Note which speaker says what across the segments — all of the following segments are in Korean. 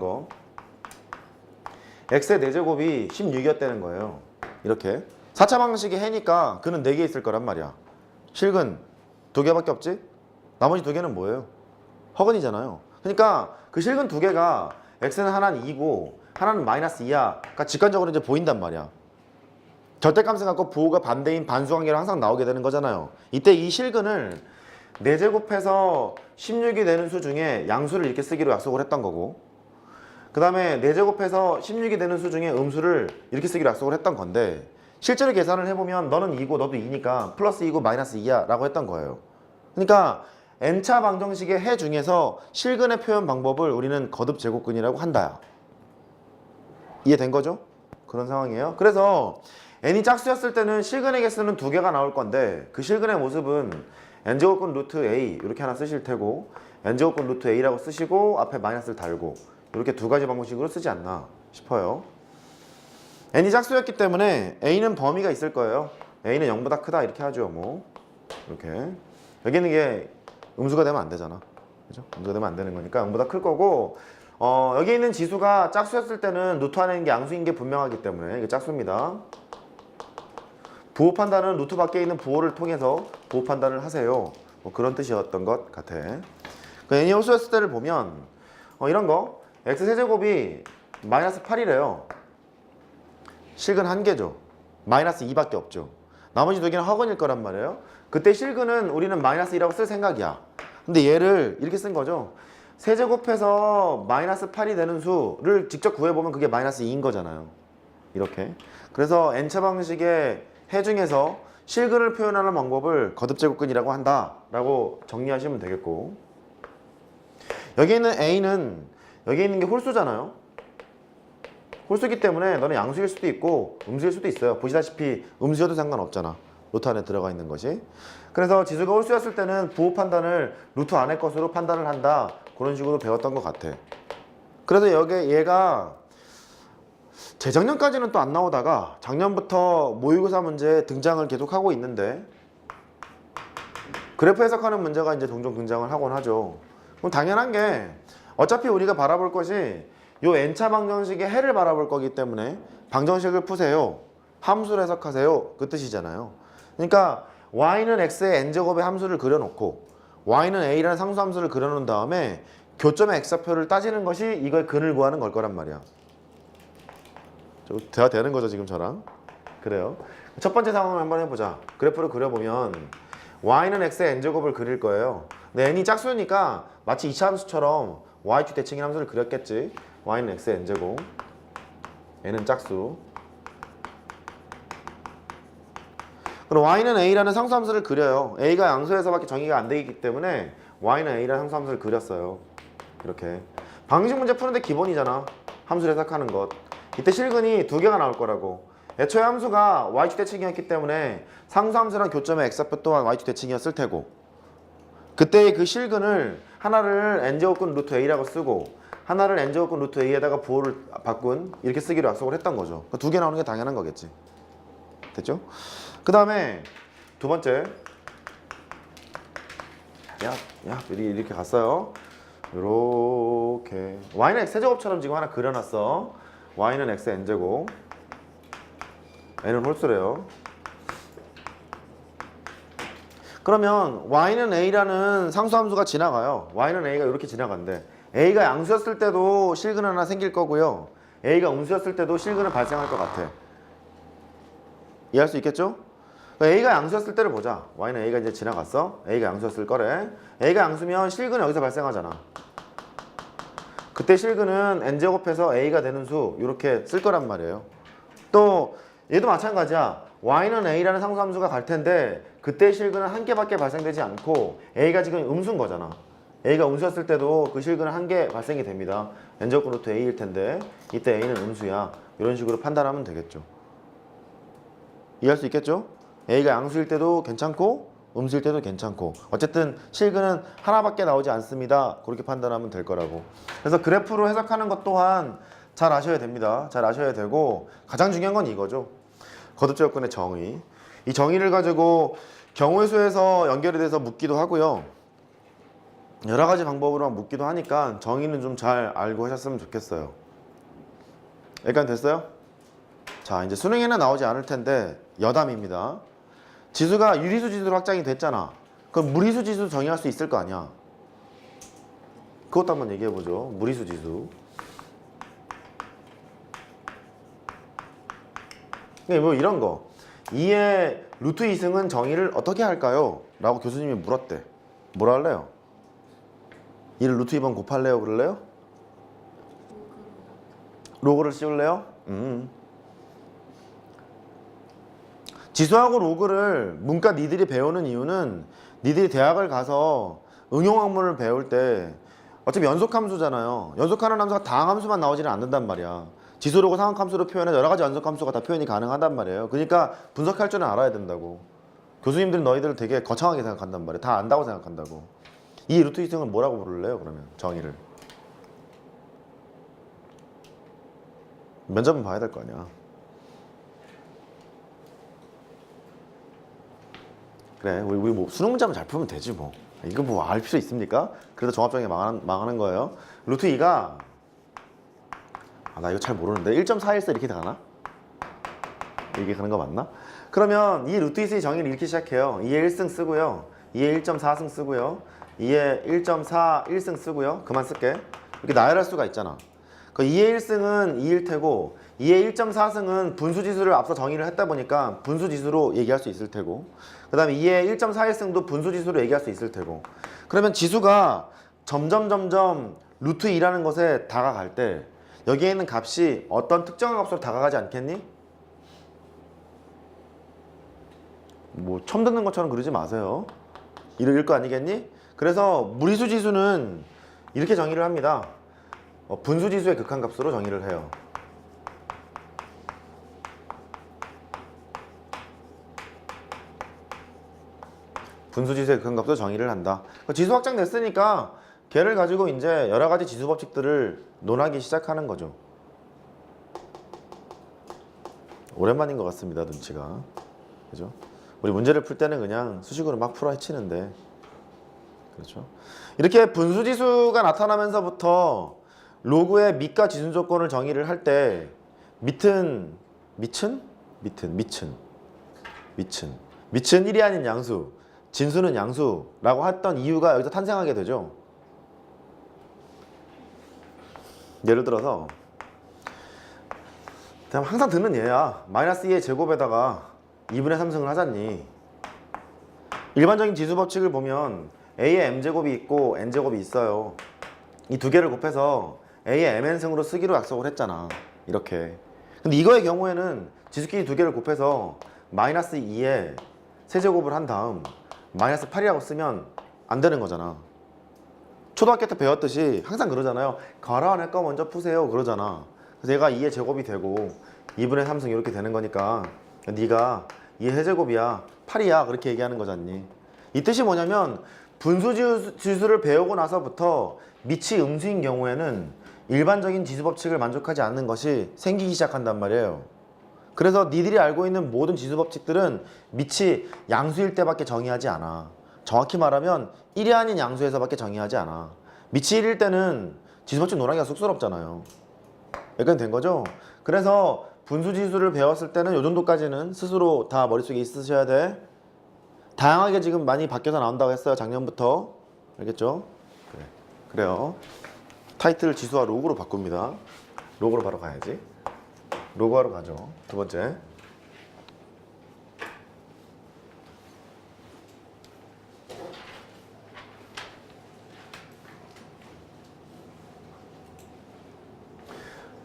Speaker 1: 거. X의 4제곱이 16이었다는 거예요. 이렇게. 4차 방식이 해니까 그는 4개 있을 거란 말이야. 실근 2개밖에 없지? 나머지 2개는 뭐예요? 허근이잖아요. 그러니까 그 실근 2개가 x는 하나는 2고 하나는 마이너스 2야 그러니까 직관적으로 이제 보인단 말이야. 절대감수 갖고 부호가 반대인 반수관계로 항상 나오게 되는 거잖아요. 이때 이 실근을 4제곱해서 16이 되는 수 중에 양수를 이렇게 쓰기로 약속을 했던 거고 그 다음에 4제곱해서 16이 되는 수 중에 음수를 이렇게 쓰기로 약속을 했던 건데 실제로 계산을 해보면 너는 2고 너도 2니까 플러스 2고 마이너스 2야 라고 했던 거예요. 그러니까 n차 방정식의 해 중에서 실근의 표현 방법을 우리는 거듭 제곱근이라고 한다. 이해된 거죠? 그런 상황이에요. 그래서 n이 짝수였을 때는 실근의 개수는 두 개가 나올 건데 그 실근의 모습은 n제곱근 루트 a 이렇게 하나 쓰실 테고 n제곱근 루트 a라고 쓰시고 앞에 마이너스를 달고 이렇게 두 가지 방식으로 쓰지 않나 싶어요. N이 짝수였기 때문에 a는 범위가 있을 거예요. A는 0보다 크다. 이렇게 하죠 뭐. 이렇게. 여기 있는 게 음수가 되면 안 되잖아. 그죠? 음수가 되면 안 되는 거니까 0보다 클 거고 어, 여기 있는 지수가 짝수였을 때는 루트 안에 있는 게 양수인 게 분명하기 때문에 이게 짝수입니다. 부호 판단은 루트 밖에 있는 부호를 통해서 부호 판단을 하세요. 뭐 그런 뜻이었던 것 같아. 그 n이 홀수였을 때를 보면 어, 이런 거 x 세제곱이 마이너스 8이래요. 실근 한 개죠. 마이너스 2밖에 없죠. 나머지 두 개는 허근일 거란 말이에요. 그때 실근은 우리는 마이너스 2라고 쓸 생각이야. 근데 얘를 이렇게 쓴 거죠. 세제곱해서 마이너스 8이 되는 수를 직접 구해보면 그게 마이너스 2인 거잖아요. 이렇게. 그래서 n차 방식의 해 중에서 실근을 표현하는 방법을 거듭제곱근이라고 한다 라고 정리하시면 되겠고 여기 있는 a는 여기 있는 게 홀수잖아요. 홀수기 때문에 너는 양수일 수도 있고 음수일 수도 있어요. 보시다시피 음수여도 상관없잖아. 루트 안에 들어가 있는 것이. 그래서 지수가 홀수였을 때는 부호 판단을 루트 안의 것으로 판단을 한다. 그런 식으로 배웠던 것 같아. 그래서 여기 얘가 재작년까지는 또 안 나오다가 작년부터 모의고사 문제에 등장을 계속 하고 있는데 그래프 해석하는 문제가 이제 종종 등장을 하곤 하죠. 그럼 당연한 게 어차피 우리가 바라볼 것이 요 n차 방정식의 해를 바라볼 거기 때문에 방정식을 푸세요. 함수를 해석하세요. 그 뜻이잖아요. 그러니까 y는 x의 n제곱의 함수를 그려놓고 y는 a라는 상수함수를 그려놓은 다음에 교점의 x좌표를 따지는 것이 이걸 근을 구하는 걸 거란 말이야. 좀 대화 되는 거죠 지금 저랑 그래요 첫 번째 상황을 한번 해보자 그래프를 그려보면 y는 x의 n제곱을 그릴 거예요 근데 n이 짝수니까 마치 2차 함수처럼 y축 대칭의 함수를 그렸겠지? Y는 x의 n제곱 n은 짝수. 그럼 y는 a라는 상수함수를 그려요. A가 양수에서밖에 정의가 안 되기 때문에 y는 a라는 상수함수를 그렸어요. 이렇게. 방식 문제 푸는데 기본이잖아. 함수를 해석하는 것. 이때 실근이 두 개가 나올 거라고. 애초에 함수가 y축 대칭이었기 때문에 상수함수랑 교점의 x좌표 또한 y축 대칭이었을 테고 그때 그 실근을 하나를 n제곱근 루트 a라고 쓰고 하나를 n제곱근 루트 a에다가 부호를 바꾼 이렇게 쓰기로 약속을 했던 거죠. 두 개 나오는 게 당연한 거겠지. 됐죠? 그 다음에 두 번째 야, 야, 이렇게 갔어요. 요렇게 y는 x 세제곱처럼 지금 하나 그려놨어. y는 x n제곱 n은 홀수래요 그러면 y는 a라는 상수함수가 지나가요. y는 a가 이렇게 지나간대. a가 양수였을 때도 실근 하나 생길 거고요. a가 음수였을 때도 실근은 발생할 것 같아. 이해할 수 있겠죠? a가 양수였을 때를 보자. y는 a가 이제 지나갔어. a가 양수였을 거래. a가 양수면 실근은 여기서 발생하잖아. 그때 실근은 n제곱해서 a가 되는 수 이렇게 쓸 거란 말이에요. 또 얘도 마찬가지야. y는 a라는 상수함수가 갈 텐데 그때 실근은 한 개밖에 발생되지 않고 a가 지금 음수인 거잖아. a가 음수였을 때도 그 실근은 한 개 발생이 됩니다. n제곱 루트 a일 텐데 이때 a는 음수야. 이런 식으로 판단하면 되겠죠. 이해할 수 있겠죠? a가 양수일 때도 괜찮고 음수일 때도 괜찮고 어쨌든 실근은 하나밖에 나오지 않습니다. 그렇게 판단하면 될 거라고. 그래서 그래프로 해석하는 것 또한 잘 아셔야 됩니다. 잘 아셔야 되고 가장 중요한 건 이거죠. 거듭제곱근의 정의. 이 정의를 가지고 경우의 수에서 연결이 돼서 묻기도 하고요. 여러 가지 방법으로 묻기도 하니까 정의는 좀 잘 알고 하셨으면 좋겠어요. 여기까지 됐어요? 자 이제 수능에는 나오지 않을 텐데 여담입니다. 지수가 유리수 지수로 확장이 됐잖아. 그럼 무리수 지수 정의할 수 있을 거 아니야. 그것도 한번 얘기해 보죠. 무리수 지수. 네, 뭐 이런 거. 2의 루트 2승은 정의를 어떻게 할까요? 라고 교수님이 물었대. 뭐라 할래요? 2를 루트 2번 곱할래요? 그럴래요? 로그를 씌울래요? 음. 지수하고 로그를 문과 니들이 배우는 이유는 니들이 대학을 가서 응용학문을 배울 때 어차피 연속함수잖아요. 연속하는 함수가 다항함수만 나오지는 않는단 말이야. 지수로고 상학함수로 표현해 여러 가지 연속함수가 다 표현이 가능하단 말이에요. 그러니까 분석할 줄은 알아야 된다고. 교수님들은 너희들을 되게 거창하게 생각한단 말이야. 다 안다고 생각한다고. 이 루트 이승을 뭐라고 부를래요? 그러면 정의를. 면접은 봐야 될 거 아니야. 그래, 우리, 우리 뭐 수능 문제만 잘 풀면 되지 뭐. 이거 뭐 알 필요 있습니까? 그래도 종합정의 망하는, 망하는 거예요. 루트 2가 아, 나 이거 잘 모르는데 1.414 이렇게 가나? 이게 가는 거 맞나? 그러면 이 루트 2의 정의를 이렇게 시작해요. 2의 1승 쓰고요. 2의 1.4승 쓰고요. 2의 1.4 1승 쓰고요. 그만 쓸게. 이렇게 나열할 수가 있잖아. 그 2의 1승은 2일 테고 2의 1.4승은 분수지수를 앞서 정의를 했다 보니까 분수지수로 얘기할 수 있을 테고 그 다음에 2의 1.41승도 분수지수로 얘기할 수 있을 테고 그러면 지수가 점점 점점 루트 2라는 것에 다가갈 때 여기에 있는 값이 어떤 특정한 값으로 다가가지 않겠니? 뭐 처음 듣는 것처럼 그러지 마세요. 이럴 거 아니겠니? 그래서 무리수 지수는 이렇게 정의를 합니다. 어, 분수 지수의 극한값으로 정의를 해요. 분수 지수의 극한값으로 정의를 한다. 그 지수 확장 됐으니까 걔를 가지고 이제 여러 가지 지수 법칙들을 논하기 시작하는 거죠. 오랜만인 것 같습니다, 눈치가. 그죠? 우리 문제를 풀 때는 그냥 수식으로 막 풀어 헤치는데. 그렇죠? 이렇게 분수지수가 나타나면서부터 로그의 밑과 지수 조건을 정의를 할 때 밑은 밑은 밑은 밑은 밑은 밑은 1이 아닌 양수 진수는 양수라고 했던 이유가 여기서 탄생하게 되죠. 예를 들어서 그냥 항상 듣는 예야. 마이너스 2의 제곱에다가 2분의 3승을 하잖니. 일반적인 지수 법칙을 보면 a의 m제곱이 있고 n제곱이 있어요. 이 두 개를 곱해서 a의 mn승으로 쓰기로 약속을 했잖아. 이렇게. 근데 이거의 경우에는 지수끼리 두 개를 곱해서 마이너스 2에 세제곱을 한 다음 마이너스 8이라고 쓰면 안 되는 거잖아 초등학교 때 배웠듯이 항상 그러잖아요. 가라앉을 거 먼저 푸세요. 그러잖아. 그래서 얘가 2의 제곱이 되고 2분의 3승 이렇게 되는 거니까 네가 2의 해제곱이야 8이야 그렇게 얘기하는 거잖니. 이 뜻이 뭐냐면 분수 지수를 배우고 나서부터 밑이 음수인 경우에는 일반적인 지수 법칙을 만족하지 않는 것이 생기기 시작한단 말이에요. 그래서 니들이 알고 있는 모든 지수 법칙들은 밑이 양수일 때밖에 정의하지 않아 정확히 말하면 1이 아닌 양수에서밖에 정의하지 않아 밑이 1일 때는 지수 법칙 논하기가 쑥스럽잖아요 여기까지 된 거죠? 그래서 분수지수를 배웠을 때는 요 정도까지는 스스로 다 머릿속에 있으셔야 돼. 다양하게 지금 많이 바뀌어서 나온다고 했어요. 작년부터. 알겠죠? 그래. 그래요. 타이틀 지수와 로고로 바꿉니다. 로고로 바로 가야지. 로고하러 가죠. 두 번째.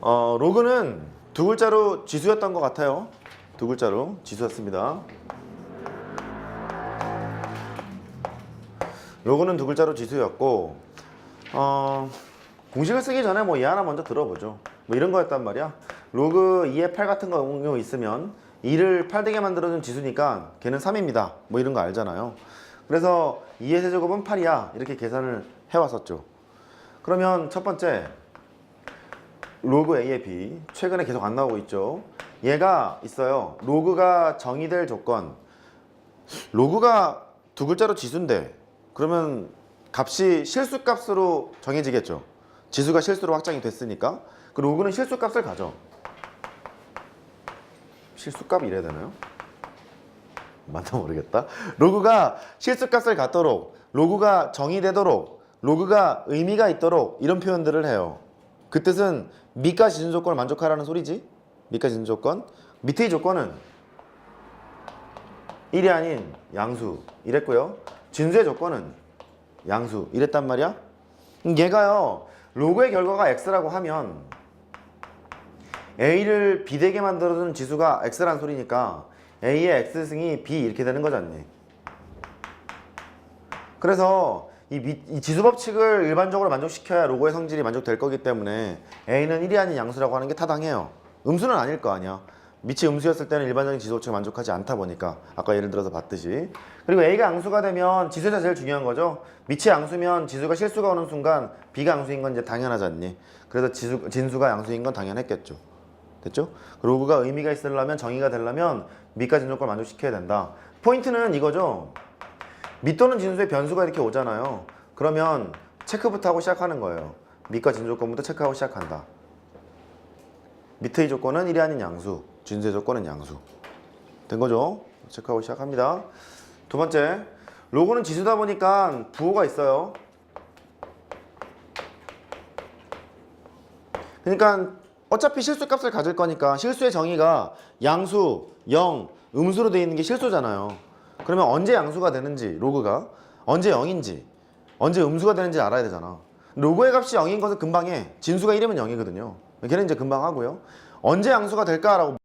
Speaker 1: 어, 로그는 두 글자로 지수였던 것 같아요. 두 글자로 지수였습니다. 로그는 두 글자로 지수였고, 어, 공식을 쓰기 전에 뭐이 하나 먼저 들어보죠. 뭐 이런 거였단 말이야. 로그 2의 8 같은 거 있으면 2를 8 되게 만들어준 지수니까 걔는 3입니다. 뭐 이런 거 알잖아요. 그래서 2의 세제곱은 8이야. 이렇게 계산을 해왔었죠. 그러면 첫 번째, 로그 A의 B 최근에 계속 안 나오고 있죠. 얘가 있어요. 로그가 정의될 조건. 로그가 두 글자로 지수인데 그러면 값이 실수값으로 정해지겠죠. 지수가 실수로 확정이 됐으니까 그 로그는 실수값을 가져. 실수값 이래야 되나요? 맞나 모르겠다. 로그가 실수값을 갖도록 로그가 정의되도록 로그가 의미가 있도록 이런 표현들을 해요. 그 뜻은 미가 지준 조건을 만족하라는 소리지. 미가 지준 조건. 밑의 조건은 1이 아닌 양수 이랬고요. 진수의 조건은 양수 이랬단 말이야. 그럼 얘가요. 로그의 결과가 x라고 하면 a를 b 되게 만들어준 지수가 x란 소리니까 a의 x승이 b 이렇게 되는 거잖니. 그래서 이, 미- 이 지수 법칙을 일반적으로 만족시켜야 로고의 성질이 만족될 거기 때문에 a는 1이 아닌 양수라고 하는 게 타당해요. 음수는 아닐 거 아니야. 밑이 음수였을 때는 일반적인 지수 법칙을 만족하지 않다 보니까 아까 예를 들어서 봤듯이 그리고 a가 양수가 되면 지수가 제일 중요한 거죠. 밑이 양수면 지수가 실수가 오는 순간 b가 양수인 건 이제 당연하지 않니? 그래서 지수, 진수가 양수인 건 당연했겠죠. 됐죠? 로그가 의미가 있으려면 정의가 되려면 밑과 진조건을 만족시켜야 된다. 포인트는 이거죠. 밑 또는 진수의 변수가 이렇게 오잖아요. 그러면 체크부터 하고 시작하는 거예요. 밑과 진 조건부터 체크하고 시작한다. 밑의 조건은 1이 아닌 양수, 진수의 조건은 양수. 된 거죠? 체크하고 시작합니다. 두 번째, 로고는 지수다 보니까 부호가 있어요. 그러니까 어차피 실수값을 가질 거니까 실수의 정의가 양수, 0, 음수로 되어 있는 게 실수잖아요. 그러면 언제 양수가 되는지 로그가 언제 0인지 언제 음수가 되는지 알아야 되잖아. 로그의 값이 0인 것은 금방 해. 진수가 1이면 0이거든요. 걔는 이제 금방 하고요. 언제 양수가 될까라고